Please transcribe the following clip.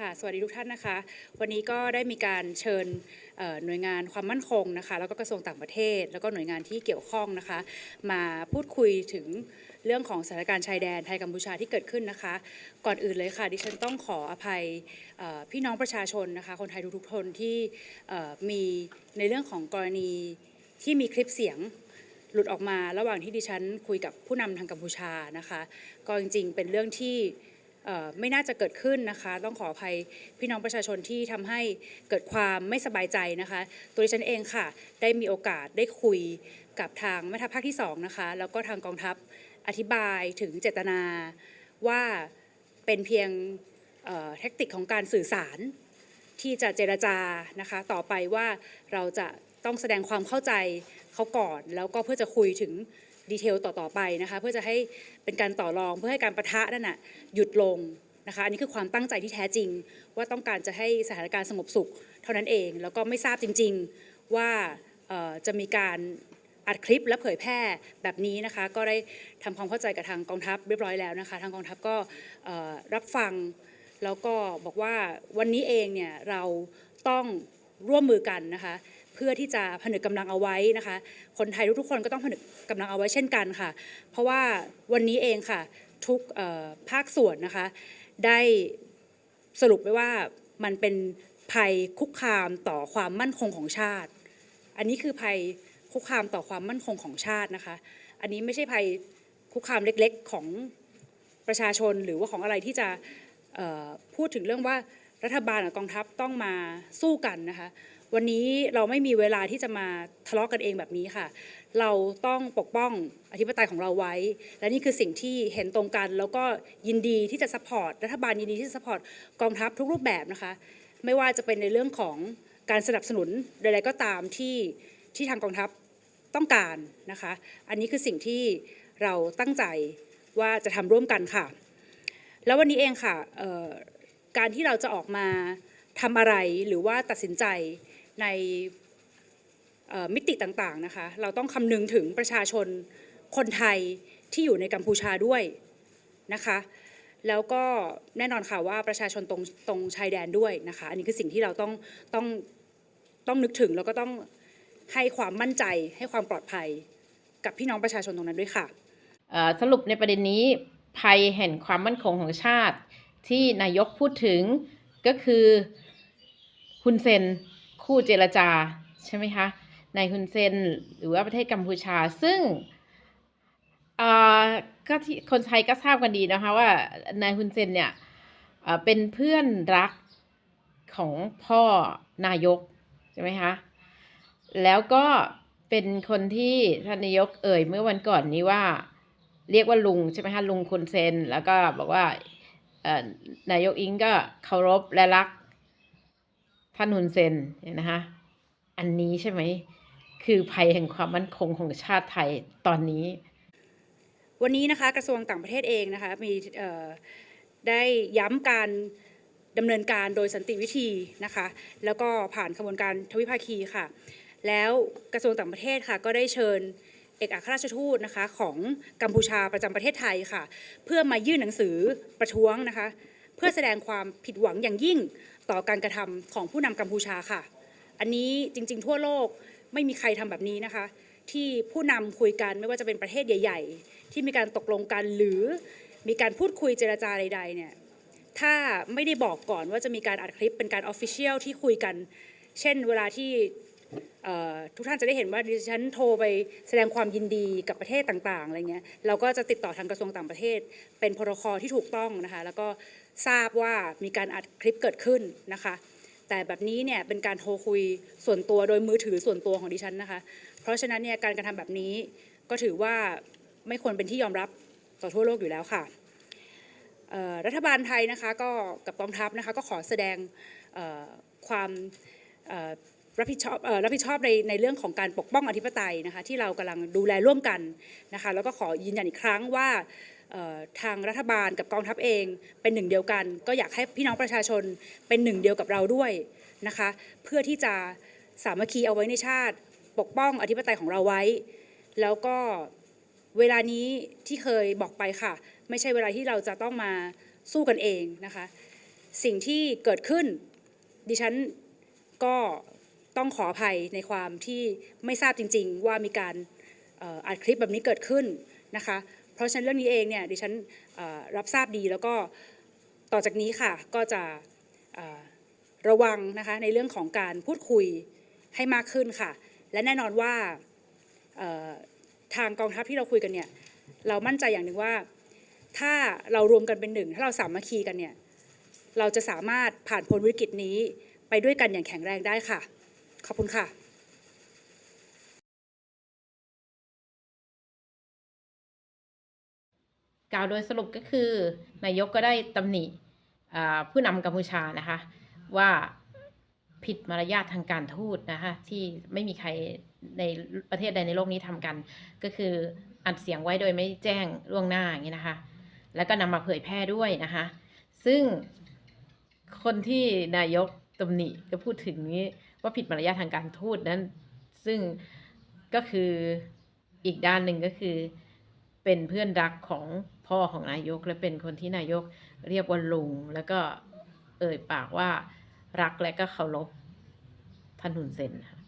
ค่ะสวัสดีทุกท่านนะคะ วันนี้ก็ได้มีการเชิญหน่วยงานความมั่นคงนะคะ แล้วก็กระทรวงต่างประเทศ แล้วก็หน่วยงานที่เกี่ยวข้องนะคะ มาพูดคุยถึงเรื่องของสถานการณ์ชายแดนไทยกัมพูชาที่เกิดขึ้นนะคะ ก่อนอื่นเลยค่ะดิฉันต้องขออภัยพี่น้องประชาชนนะคะ คนไทยทุกๆคนที่มีในเรื่องของกรณีที่มีคลิปเสียงหลุดออกมา ระหว่างที่ดิฉันคุยกับผู้นำทางกัมพูชานะคะ ก็จริงๆเป็นเรื่องที่ ไม่น่าจะเกิดขึ้นนะคะ ต้องขออภัยพี่น้องประชาชนที่ทำให้เกิดความไม่สบายใจนะคะ ตัวดิฉันเองค่ะ ได้มีโอกาสได้คุยกับทางแม่ทัพภาคที่สองนะคะ แล้วก็ทางกองทัพอธิบายถึงเจตนาว่าเป็นเพียงเทคนิคของการสื่อสารที่จะเจรจานะคะ ต่อไปว่าเราจะต้องแสดงความเข้าใจเขาก่อน แล้วก็เพื่อจะคุยถึง ดีเทลต่อๆไปนะคะ เพื่อจะให้เป็นการต่อรองเพื่อให้การประทะนั่นน่ะหยุดลงนะคะอันนี้คือความตั้งใจที่แท้จริง ว่าต้องการจะให้สถานการณ์สงบสุขเท่านั้นเอง แล้วก็ไม่ทราบจริง ๆว่าจะมีการอัดคลิปและเผยแพร่แบบนี้นะคะ ก็ได้ทำความเข้าใจกับทางกองทัพเรียบร้อยแล้วนะคะ ทางกองทัพก็รับฟัง แล้วก็บอกว่าวันนี้เองเนี่ยเราต้องร่วมมือกันนะคะ พื่อที่จะผนึกกำลังเอาไว้นะคะ คนไทยทุกๆคนก็ต้องผนึกกำลังเอาไว้เช่นกันค่ะ เพราะว่าวันนี้เองค่ะทุกภาคส่วนนะคะ ได้สรุปไว้ว่ามันเป็นภัยคุกคามต่อความมั่นคงของชาติ อันนี้คือภัยคุกคามต่อความมั่นคงของชาตินะคะ อันนี้ไม่ใช่ภัยคุกคามเล็กๆของประชาชนหรือว่าของอะไรที่จะพูดถึงเรื่องว่า รัฐบาลกับกองทัพต้องมาสู้กันนะคะ วันนี้เราไม่มีเวลาที่จะมาทะเลาะกันเองแบบนี้ค่ะ เราต้องปกป้องอธิปไตยของเราไว้ และนี่คือสิ่งที่เห็นตรงกัน แล้วก็ยินดีที่จะซัพพอร์ตรัฐบาลยินดีที่จะซัพพอร์ตกองทัพทุกรูปแบบนะคะ ไม่ว่าจะเป็นในเรื่องของการสนับสนุนใดๆก็ตามที่ที่ทางกองทัพต้องการนะคะ อันนี้คือสิ่งที่เราตั้งใจว่าจะทำร่วมกันค่ะ แล้ววันนี้เองค่ะ การที่เราจะออกมาทำอะไรหรือว่าตัดสินใจในมิติต่างๆนะคะ เราต้องคำนึงถึงประชาชนคนไทยที่อยู่ในกัมพูชาด้วยนะคะ แล้วก็แน่นอนค่ะว่าประชาชนตรงตรงชายแดนด้วยนะคะ อันนี้คือสิ่งที่เราต้องต้องต้องนึกถึงแล้วก็ต้องให้ความมั่นใจให้ความปลอดภัยกับพี่น้องประชาชนตรงนั้นด้วยค่ะสรุปในประเด็นนี้ภัยแห่งความมั่นคงของชาติ ที่นายกพูดถึงก็คือฮุนเซนคู่เจรจาใช่ไหมคะนายฮุนเซนหรือว่าประเทศกัมพูชา ซึ่งเอ่อก็ที่คนไทยก็ทราบกันดีนะคะว่านายฮุนเซนเนี่ยเป็นเพื่อนรักของพ่อนายกใช่ไหมคะแล้วก็เป็นคนที่ท่านนายกเอ่ยเมื่อวันก่อนนี้ว่า เรียกว่าลุงใช่ไหมคะลุงคุณเซนแล้วก็บอกว่า นายกอิงก็เคารพและรักท่านฮุนเซนนะคะ อันนี้ใช่ไหม คือภัยแห่งความมั่นคงของชาติไทยตอนนี้ วันนี้นะคะกระทรวงต่างประเทศเองนะคะมีได้ย้ำการดำเนินการโดยสันติวิธีนะคะ แล้วก็ผ่านขบวนการทวิภาคีค่ะ แล้วกระทรวงต่างประเทศค่ะก็ได้เชิญ เอกอัครราชทูตนะคะของกัมพูชาประจำประเทศไทยค่ะ เพื่อมายื่นหนังสือประท้วงนะคะ เพื่อแสดงความผิดหวังอย่างยิ่งต่อการกระทำของผู้นำกัมพูชาค่ะ อันนี้จริง ๆ ทั่วโลกไม่มีใครทำแบบนี้นะคะ ที่ผู้นำคุยกันไม่ว่าจะเป็นประเทศใหญ่ ๆ ที่มีการตกลงกันหรือมีการพูดคุยเจรจาใด ๆ เนี่ยถ้าไม่ได้บอกก่อนว่าจะมีการอัดคลิปเป็นการออฟฟิเชียลที่คุยกัน เช่นเวลาที่ ทุกท่านจะได้เห็นว่าดิฉันโทรไปแสดงความยินดีกับประเทศต่างๆอะไรเงี้ยเราก็จะติดต่อทางกระทรวงต่างประเทศ เป็นโปรตคอที่ถูกต้องนะคะแล้วก็ทราบว่ามีการอัดคลิปเกิดขึ้นนะคะ แต่แบบนี้เนี่ยเป็นการโทรคุยส่วนตัวโดยมือถือส่วนตัวของดิฉันนะคะ เพราะฉะนั้นเนี่ยการกระทำแบบนี้ก็ถือว่าไม่ควรเป็นที่ยอมรับต่อทั่วโลกอยู่แล้วค่ะรัฐบาลไทยนะคะก็กับกองทัพนะคะก็ขอแสดงความ รับผิดชอบรับผิดชอบในในเรื่องของการปกป้องอธิปไตยนะคะที่เรากำลังดูแลร่วมกันนะคะแล้วก็ขอยืนยันอีกครั้งว่าทางรัฐบาลกับกองทัพเองเป็นหนึ่งเดียวกัน ก็อยากให้พี่น้องประชาชนเป็นหนึ่งเดียวกับเราด้วยนะคะเพื่อที่จะสามัคคีเอาไว้ในชาติ ปกป้องอธิปไตยของเราไว้ แล้วก็เวลานี้ที่เคยบอกไปค่ะ ไม่ใช่เวลาที่เราจะต้องมาสู้กันเองนะคะ สิ่งที่เกิดขึ้นดิฉันก็ ต้องขออภัยในความที่ไม่ทราบจริง ๆ ว่ามีการอัดคลิปแบบนี้เกิดขึ้นนะคะ เพราะฉะนั้นเรื่องนี้เองเนี่ยดิฉันรับทราบดีแล้วก็ต่อจากนี้ค่ะก็จะระวังนะคะในเรื่องของการพูดคุยให้มากขึ้นค่ะ และแน่นอนว่าทางกองทัพที่เราคุยกันเนี่ยเรามั่นใจอย่างหนึ่งว่า ถ้าเรารวมกันเป็นหนึ่ง ถ้าเราสามัคคีกันเนี่ยเราจะสามารถผ่านพ้นวิกฤตนี้ไปด้วยกันอย่างแข็งแรงได้ค่ะ ขอบคุณค่ะกล่าวโดยสรุปก็คือนายกก็ได้ตำหนิผู้นำกัมพูชานะคะ ว่าผิดมารยาททางการทูตนะคะที่ไม่มีใครในประเทศใดในโลกนี้ทำกัน ก็คืออัดเสียงไว้โดยไม่แจ้งล่วงหน้าอย่างนี้นะคะ แล้วก็นำมาเผยแพร่ด้วยนะคะ ซึ่งคนที่นายกตำหนิก็พูดถึงนี้ ว่าผิดมารยาททางการทูตนั้น ซึ่งก็คืออีกด้านหนึ่งก็คือ เป็นเพื่อนรักของพ่อของนายก และเป็นคนที่นายกเรียกว่าลุง แล้วก็เอ่ยปากว่ารักและก็เคารพท่านหุนเซนค่ะ